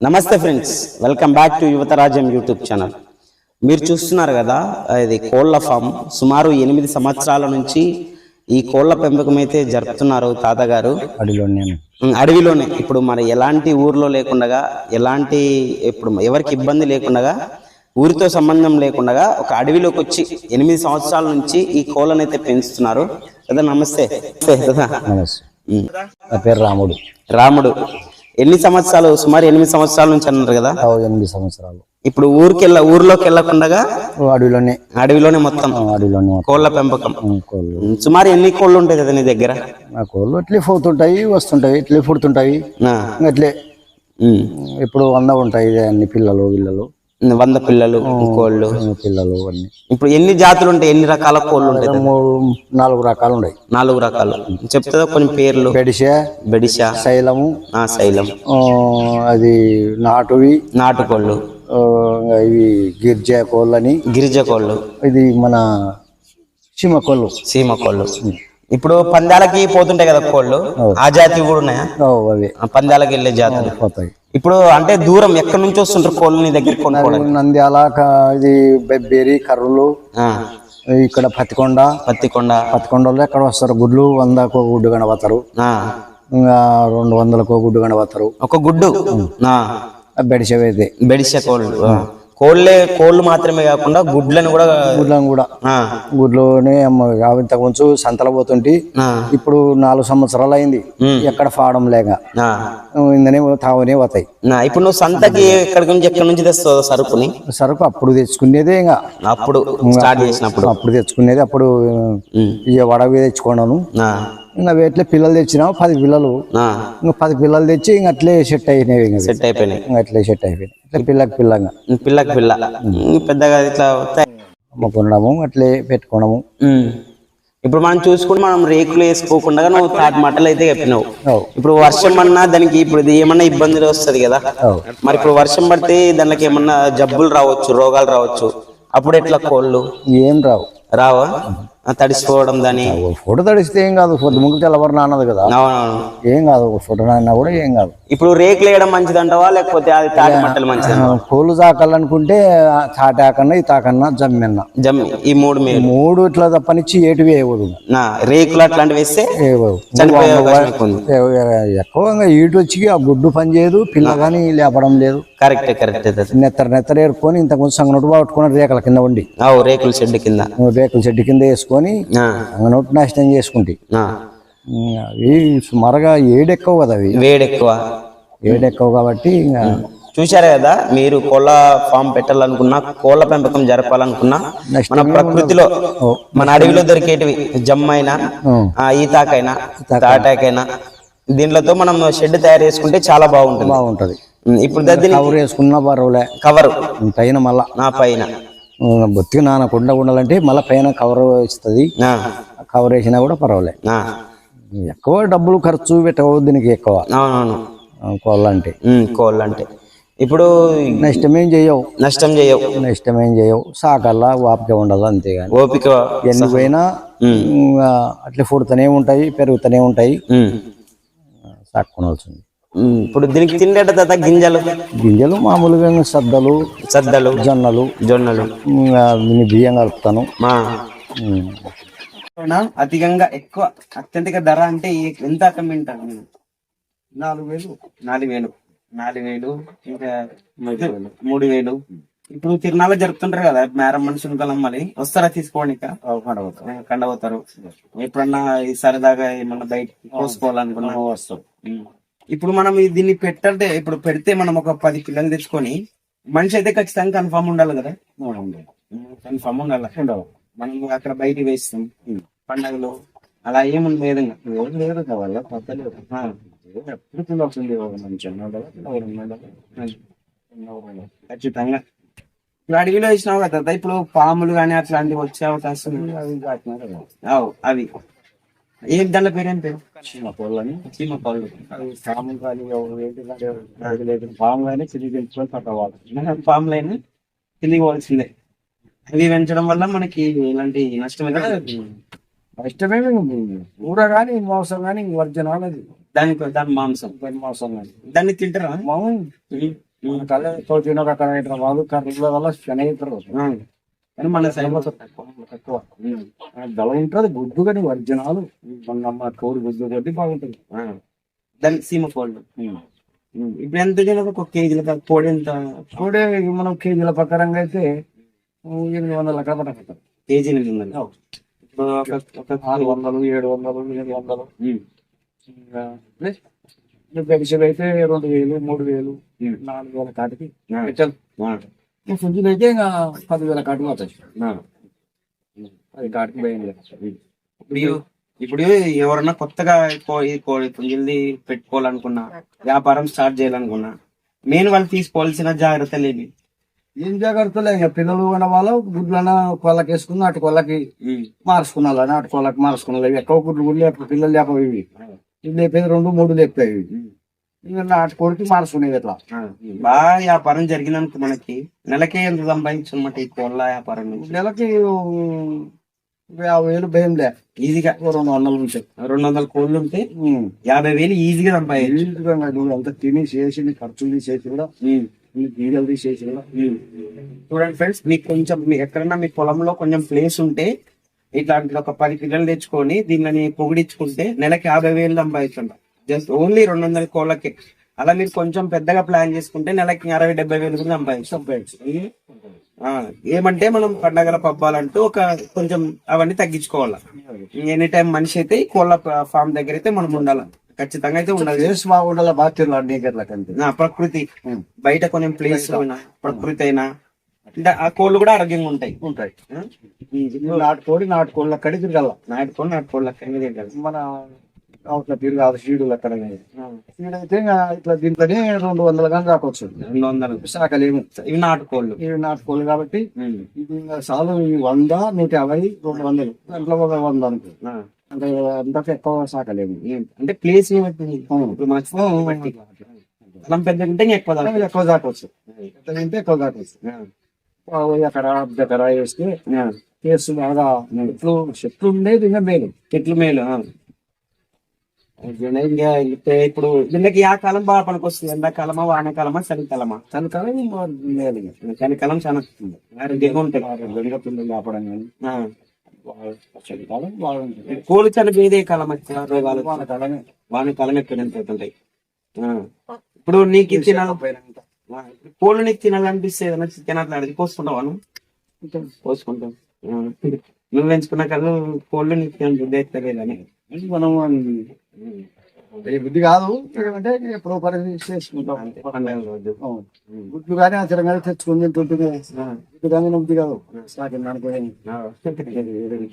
నమస్తే friends welcome back to యువత రాజ్యం యూట్యూబ్ ఛానల్. మీరు చూస్తున్నారు కదా ఇది కోళ్ళ ఫామ్. సుమారు ఎనిమిది సంవత్సరాల నుంచి ఈ కోళ్ళ పెంపకం అయితే జరుపుతున్నారు తాతగారు. ఉమ్, అడవిలోనే. ఇప్పుడు మరి ఎలాంటి ఊర్లో లేకుండా ఎలాంటి ఇప్పుడు ఎవరికి ఇబ్బంది లేకుండా ఊరితో సంబంధం లేకుండా ఒక అడవిలోకి వచ్చి ఎనిమిది సంవత్సరాల నుంచి ఈ కోళ్ళని అయితే పెంచుతున్నారు. కదా నమస్తే. నమస్తే. నా పేరు రాముడు. రాముడు. ఎన్ని సంవత్సరాలు? సుమారు ఎనిమిది సంవత్సరాల నుంచి అన్నారు కదా? ఎనిమిది సంవత్సరాలు. ఇప్పుడు ఊరికి వెళ్ళ ఊర్లోకి వెళ్ళకుండా అడవిలోనే. అడవిలోనే మొత్తం. అడవిలోనే కోళ్ళ పెంపకం. సుమారు ఎన్ని కోళ్ళు ఉంటాయి కదా నీ దగ్గర? నా కోళ్ళు ఇట్లే పోతుంటాయి వస్తుంటాయి ఇట్లే పుడుతుంటాయి. అట్లే. ఇప్పుడు వంద ఉంటాయి అన్ని పిల్లలు పిల్లలు వంద పిల్లలు కోళ్ళు పిల్లలు అన్ని ఇప్పుడు ఎన్ని జాతులు ఉంటాయి? ఎన్ని రకాల కోళ్ళు ఉంటాయి? మూడు నాలుగు రకాలు ఉన్నాయి నాలుగు రకాలు. చెప్తుందా కొన్ని పేర్లు? బెడిసె బెడిషా. శైలము ఆ శైలం. అది నాటువి నాటుకోళ్ళు. ఇవి గిర్జ కోళ్ళని. గిరిజ కోళ్ళు. ఇది మన సీమ కోళ్ళు సీమ కోళ్ళు ఇప్పుడు పందాలకి పోతుంటాయి కదా కోళ్ళు? ఆ జాతి కూడా ఉన్నాయా? పందాలకి వెళ్ళే జాతులు పోతాయి. ఇప్పుడు అంటే దూరం ఎక్కడి నుంచి వస్తుంటారు కోళ్ళు నీ దగ్గర కొనుక్కోవడానికి? నంద్యాల ఇది బెబ్బేరి కర్రలు ఆ, ఇక్కడ పత్తికొండ. పత్తికొండ. పత్తికొండలో ఎక్కడ వస్తారు? గుడ్లు వందకు గుడ్డు కనబడతారు. ఆ, ఇంకా రెండు వందలకు గుడ్డు కనబడతారు. ఒక గుడ్డు? ఆ, బెడిసేవైతే బెడిస కోళ్ళు. కోళ్ళే కోళ్ళు మాత్రమే కాకుండా గుడ్లను కూడా గుడ్లను కూడా. గుడ్లోనే ఇంతకు ముందు సంతలో పోతుంటే ఇప్పుడు నాలుగు సంవత్సరాలు అయింది. ఎక్కడ ఫాడం లేక. ఇందనే తావనే పోతాయి. నా, ఇప్పుడు నువ్వు సంతకి ఎక్కడి నుంచి ఎక్కడి నుంచి తెస్తావు సరుకుని? సరుకు అప్పుడు తెచ్చుకునేదే ఇంకా. అప్పుడు స్టార్ట్ చేసినప్పుడు. అప్పుడు తెచ్చుకునేది అప్పుడు వడవి తెచ్చుకున్నాను. ఇంకా వేట్లే పిల్లలు తెచ్చినాము పది పిల్లలు. ఇంకా పది పిల్లలు తెచ్చి ఇంక అట్లే సెట్ అయినాయి ఇంకా. సెట్ అయిపోయినాయి. ఇంకా అట్లే సెట్ అయిపోయినాయి. ఇట్లా పిల్లకి పిల్లంగా. పిల్లకి పిల్ల. పెద్దగా ఇట్లా. అమ్ముకున్నాము అట్లే పెట్టుకున్నాము. ఇప్పుడు మనం చూసుకుంటే మనం రేకులు వేసుకోకుండా నువ్వు తాటి మట్టలు అయితే చెప్పినావు. ఇప్పుడు వర్షం అన్నా దానికి ఇప్పుడు ఏమన్నా ఇబ్బంది వస్తుంది కదా? మరి ఇప్పుడు వర్షం పడితే దానికి ఏమన్నా జబ్బులు రావచ్చు రోగాలు రావచ్చు. అప్పుడు ఎట్లా కోళ్ళు? ఏం రావు. రావా? తడిసిపోవడం దాని ఫోటో తడిస్తే ఏం కాదు ముగ్గు తెల్లవారు నాన్నది కదా. అవునవును. ఏం కాదు ఒక ఫోటో నాన్న కూడా ఏం కాదు. ఇప్పుడు రేకులు వేయడం మంచిదంటావా లేకపోతే అది తాటి మట్టలు మంచిదంట ఆ, కోళ్ళు తాకాలనుకుంటే తాటాకన్నా ఈ తాకన్నా జమ్మెన్న. జమ్ ఈ మూడు మీరు మూడు ఇట్లా తప్పనిచ్చి ఏటివి వేయకూడదు. నా రేకులు అట్లాంటివి వేస్తే ఎక్కువగా ఈటు వచ్చి ఆ గుడ్డు పని చేయదు పిల్ల కానీ లేపడం లేదు. కరెక్టే కరెక్టే నెత్తర నెత్తర ఏరుకొని ఇంతకుముందు సంగనోటు పట్టుకొని రేకల కింద ఉండి రేకుల షెడ్ కింద. రేకుల చెట్టు కింద వేసుకొని ఆ, సంగనోటు నాశనం చేసుకుంటే. సుమారుగా ఏడెక్కవు కదా అవి. వేడి ఎక్కువ ఏడెక్కవు కాబట్టి ఇంకా చూశారు కదా మీరు కోళ్ళ ఫామ్ పెట్టాలనుకున్నా కోళ్ళ పెంపకం జరపాలనుకున్నా మన ప్రకృతిలో మన అడవిలో దొరికేటివి జమ్మైనా ఆ, ఈతాకైనా తాటాకైనా దీంట్లతో మనం షెడ్ తయారు చేసుకుంటే చాలా బాగుంటుంది. బాగుంటది. ఇప్పుడు దీన్ని కవర్ వేసుకున్నా పర్వాలే. కవర్. పైన మళ్ళా. నా పైన. ఉమ్, బొత్తిగా నానకుండా ఉండాలంటే మళ్ళీ పైన కవర్ ఇస్తుంది. కవర్ వేసినా కూడా పర్వాలే. ఆ, ఎక్కువ డబ్బులు ఖర్చు పెట్టవు దీనికి ఎక్కువ. కోళ్ళంటే. ఉమ్, కోళ్ళు అంటే ఇప్పుడు నష్టం ఏం చేయవు. నష్టం చేయవు. నష్టం ఏం చేయవు. సాకల్లా వాపిక ఉండదు అంతేగాని. ఓపిక ఎన్ని పోయినా అట్లా పుడుతూనే ఉంటాయి పెరుగుతూనే ఉంటాయి. సాక్కునవలసింది ఇప్పుడు దీనికి తిండేట తర్వాత గింజలు? గింజలు మామూలుగా సద్దలు సద్దలు. జొన్నలు. జొన్నలు. బియ్యం కలుపుతాను. అధికంగా ఎక్కువ అత్యధిక ధర అంటే ఎంత అక్కమింటారు మీరు? నాలుగు వేలు? నాలుగు వేలు. నాలుగు వేలు ఇంకా మూడు వేలు. ఇప్పుడు తిరునాళ్ళ జరుపుతుంటారు కదా మేరం మనుషులు కలం మళ్ళీ వస్తారా తీసుకోండి ఇక? కండపోతారు ఎప్పుడన్నా ఈ సరదాగా ఏమన్నా బయట కోసుకోవాలనుకున్నా వస్తాం. ఇప్పుడు మనం దీన్ని పెట్టంటే ఇప్పుడు పెడితే మనం ఒక పది పిల్లలు తెచ్చుకొని మనిషి అయితే ఖచ్చితంగా కన్ఫామ్ ఉండాలి కదా? కన్ఫామ్ ఉండాలి. మనం అక్కడ బయట వేస్తాం. పండగలు అలా ఏముంది? లేదు కావాలా ఎప్పుడు వస్తుంది ఖచ్చితంగా. ఇప్పుడు అడవిలో వేసినావు కదా ఇప్పుడు పాములు కానీ అట్లాంటివి వచ్చే అవకాశం. అవు, అవి. ఏం దాని పేరు ఏం పేరు? చీమ కోళ్ళని చీమ పళ్ళు. పాము కానీ లేదు పాము కానీ చిరిగి పెంచుకొని పట్టవాలి. పాములు అయినా కిందికి పోవాల్సిందే. అవి పెంచడం వల్ల మనకి ఎలాంటి నష్టం ఇష్టమే ఊర కానీ మోసం కానీ వర్జనాలు అది దానికి దాని మాంసం. దాని మోసం కానీ. దాన్ని తింటారా? మామూలు. మన కళ్ళతో తినక అక్కడ హైదరాబాద్ కర్రీల వల్ల శనైతారు ఆ. కానీ మన సైడ్ తక్కువ దళం ఉంటుంది గుడ్డు కానీ వర్జనాలు మన కోడి గుడ్డు కొద్ది బాగుంటుంది. దాని సీమ కోల్డ్ ఇప్పుడు ఎంత ఒక కేజీల కోడి ఎంత? కోడే మనం కేజీల ప్రకారంగా అయితే ఎనిమిది వందల అక్కడ పట్టుకుంటాం కేజీ ఎనిమిది వందలు. ఇప్పుడు ఒక ఆరు వందలు ఏడు వందలు ఎనిమిది వందలు. పెన్షన్ అయితే రెండు వేలు మూడు వేలు. నాలుగు వేల కాటికి అయితే ఇంకా పదివేల కాటికి ఆ. అది కాటికి భయం లేదు ఇప్పుడు ఇప్పుడు ఎవరన్నా కొత్తగా కో- ఈ కోడి పుంజుల్ది పెట్టుకోవాలనుకున్నా వ్యాపారం స్టార్ట్ చేయాలనుకున్నా నేను వాళ్ళు తీసుకోవాల్సిన జాగ్రత్తలు ఏమి ఏం జాగ్రత్తలే ఇంకా పిల్లలు ఉన్న వాళ్ళు గుడ్లన కొల్లకి వేసుకుని అటు కొల్లకి మార్చుకున్నారు అటు కొల్లకి మార్చుకున్నారు ఇవి ఎక్కువ గుడ్లు గుడ్లు లేపు పిల్లలు లేపవి ఇవి. ఇవి లేపేది రెండు మూడు లేపుతాయి కొడుకు మార్చుకునేది ఇట్లా. బాగా వ్యాపారం జరిగినందుకు మనకి నెలకే ఎంత సంపాదించు అనమాట ఈ కోళ్ళ వ్యాపారం నుంచి? నెలకి యాభై వేలు భయం లే ఈజీగా రెండు వందలు ఉంటాయి రెండు వందల కోళ్ళు ఉంటే. యాభై వేలు ఈజీగా సంపాదించు. నువ్వు అంతా తిని చేసి ఖర్చులు తీసేసి కూడా గీడలు తీసేసి కూడా. చూడండి ఫ్రెండ్స్ మీకు కొంచెం మీ- ఎక్కడన్నా మీ పొలంలో కొంచెం ప్లేస్ ఉంటే ఇట్లాంటి ఒక పది పిల్లలు తెచ్చుకొని దీన్ని పొగిడించుకుంటే నెలకి యాభై వేలు సంపాదించండి జస్ట్ ఓన్లీ రెండు వందల కోళ్ళకి. అలా మీరు కొంచెం పెద్దగా ప్లాన్ చేసుకుంటే నెలకి అరవై డెబ్బై వేలు కూడా సంపాదించు ఆ, ఏమంటే మనం పండగల పబ్బాలంటూ ఒక కొంచెం అవన్నీ తగ్గించుకోవాలి. ఎనీ టైం మనిషి అయితే ఈ కోళ్ళ ఫామ్ దగ్గర అయితే మనం ఉండాలి. ఖచ్చితంగా అయితే ఉండాలి. బాగుండాలి బాగా తిరగాలి నా ప్రకృతి. బయట కొంచెం ప్లేస్ ప్రకృతి అయినా. అంటే ఆ కోళ్ళు కూడా ఆరోగ్యంగా ఉంటాయి. ఉంటాయి? నాటుకోడి నాటుకోళ్ళ కడి తిరగాల. నాటుకోళ్ళు నాటుకోళ్ళు అక్కడ తింటారు మన అవతల తిరగాలి సీడులు అక్కడ సీడ్ అయితే ఇంకా ఇట్లా దీంట్లోనే రెండు వందల కానీ రాకొచ్చు. రెండు వందలు శాఖలేము ఇవి నాటుకోళ్ళు. ఇవి నాటుకోళ్ళు కాబట్టి. ఇది ఈ వంద నూట యాభై రెండు వందలు. దాంట్లో ఒక వంద అనుకో. అంటే అంతకు ఎక్కువ శాఖలేము ఏం- అంటే ప్లేస్. ఇప్పుడు బట్టి స్థలం పెద్ద ఉంటే ఎక్కువ దాకా. ఎక్కువ ఎంత తింటే ఎక్కువ దాటవచ్చు ఆ. అక్కడ దగ్గర వేస్తే. కేసు బాగా. చెట్లు చెట్లు ఉండేది ఇంకా మేలు. చెట్లు మేలు అయితే ఇప్పుడు వీళ్ళకి ఆ కాలం బాగా పనికొస్తుంది. ఎండాకాలమా వానాకాలమా చలికాలమా? చలికాలం ఇంకా. చలికాలం చాలా ఆరోగ్యంగా ఉంటాయి? ఆరోగ్యంగా కానీ. ఆ. బాగా చలికాలం బాగుంటుంది కోళ్ళు చనిపోయేదే కాలం ఎక్కువ రోగాలు వానకాలమే. వానాకాలం ఎక్కువ ఆ. ఇప్పుడు నీకు తినాలి. కోళ్ళు నీకు తినాలనిపిస్తే ఏదైనా చికెన్ అట్లా అడిగి పోసుకుంటావా నువ్వు? పోసుకుంటాం ఆ. నువ్వు పెంచుకున్న కళ్ళు కోళ్ళు నీకు తినాలి మనం ఏ బుద్ధి కాదు. ఎప్పుడో పరిస్థితి చేసుకుంటాం. రోజు అవును. గుడ్లు కానీ ఆ తెలంగాణ తెచ్చుకుని తింటుంటుంది ఆ. గుడ్లు కానీ బుద్ధి కాదు.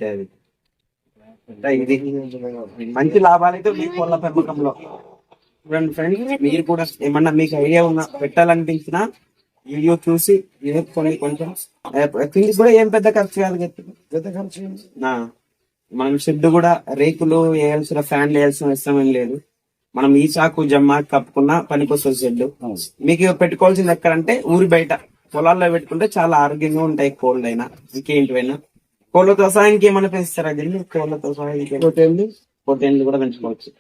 అది. అంటే ఇది. మంచి లాభాలు అయితే మీ కోళ్ళ పెంపకంలో. చూడండి ఫ్రెండ్స్ మీరు కూడా ఏమన్నా మీకు ఐడియా ఉన్నా పెట్టాలనిపించినా వీడియో చూసి నేర్చుకొని కొంచెం కూడా ఏం పెద్ద ఖర్చు కాదు. పెద్ద ఖర్చు మనం షెడ్ కూడా రేకులు వేయాల్సిన ఫ్యాన్లు వేయాల్సిన అవసరం ఏం లేదు. మనం ఈ చాకు జమ్మ కప్పుకున్న పనికొస్తుంది షెడ్. మీకు పెట్టుకోవాల్సింది ఎక్కడంటే ఊరి బయట. పొలాల్లో పెట్టుకుంటే చాలా ఆరోగ్యంగా ఉంటాయి కోళ్ళు అయినా. ఇంకేంటివైనా. కోళ్ళతో సహా ఇంకేమైనా పెంచుతారా దీన్ని కోళ్ళతో సహా ఇంకేం? ఇంకోటి పొట్టేళ్ళు కూడా పెంచుకోవచ్చు.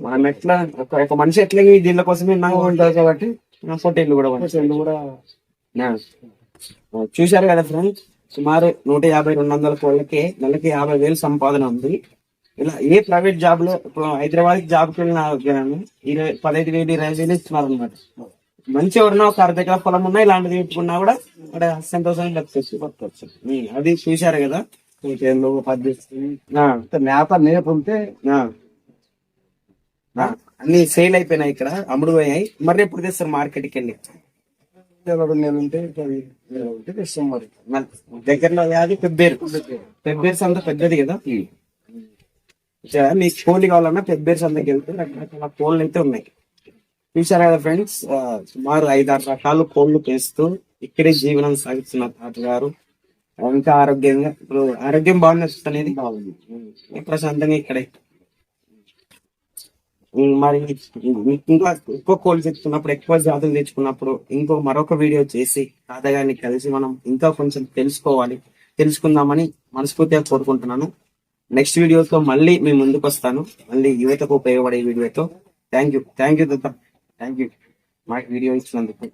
మనం ఎట్లా ఒక మనిషి ఎట్లా దీనిల కోసమే ఉంటుంది కాబట్టి పొట్టేళ్ళు కూడా కూడా. చూశారు కదా ఫ్రెండ్స్ సుమారు నూట యాభై రెండు వందల కోళ్ళకి నెలకి యాభై వేలు సంపాదన ఉంది. ఇలా ఏ ప్రైవేట్ జాబ్లో ఇప్పుడు హైదరాబాద్ జాబ్కి వెళ్ళిన ఇరవై పదహైదు వేలు ఇరవై వేలు ఇస్తున్నారు అనమాట మంచి ఎవరన్నా ఒక అర్ధ ఎకరా పొలం ఉన్నా ఇలాంటిది పెట్టుకున్నా కూడా అక్కడ సంతోషంగా బతకొచ్చు బతకొచ్చు అది చూశారు కదా? ఇంకేళ్ళు పద్ధతి మేత నేపు ఉంటే అన్ని సేల్ అయిపోయినాయి ఇక్కడ అమ్ముడు పోయాయి. మరి ఎప్పుడు తెస్తారు మార్కెట్కి వెళ్ళి. రెండు నెలలు ఉంటే ఉంటే మరి దగ్గరలో అది పెబ్బేరు. పెబ్బేరు సంత పెద్దది కదా? మీకు కోళ్ళు కావాలన్నా పెబ్బేరు సంతకి వెళ్తే రకరకాల కోళ్ళు అయితే ఉన్నాయి. చూసారా కదా ఫ్రెండ్స్? సుమారు ఐదారు రకాలు కోళ్ళు పెంచుతూ ఇక్కడే జీవనం సాగిస్తున్న తాతగారు. ఇంకా ఆరోగ్యంగా ఇప్పుడు ఆరోగ్యం బాగుంది అనేది? బాగుంది. ప్రశాంతంగా ఇక్కడే. మరి మీకు ఇంకా ఎక్కువ కోళ్ళు తెచ్చుకున్నప్పుడు ఎక్కువ జాతులు తెచ్చుకున్నప్పుడు ఇంకో మరొక వీడియో చేసి తాతగారిని కలిసి మనం ఇంకా కొంచెం తెలుసుకోవాలి తెలుసుకుందామని మనస్ఫూర్తిగా కోరుకుంటున్నాను. నెక్స్ట్ వీడియోతో మళ్ళీ మీ ముందుకు వస్తాను. మళ్ళీ యువతకు ఉపయోగపడే వీడియోతో thank you thank you Datta thank you మాకు వీడియో ఇచ్చినందుకు.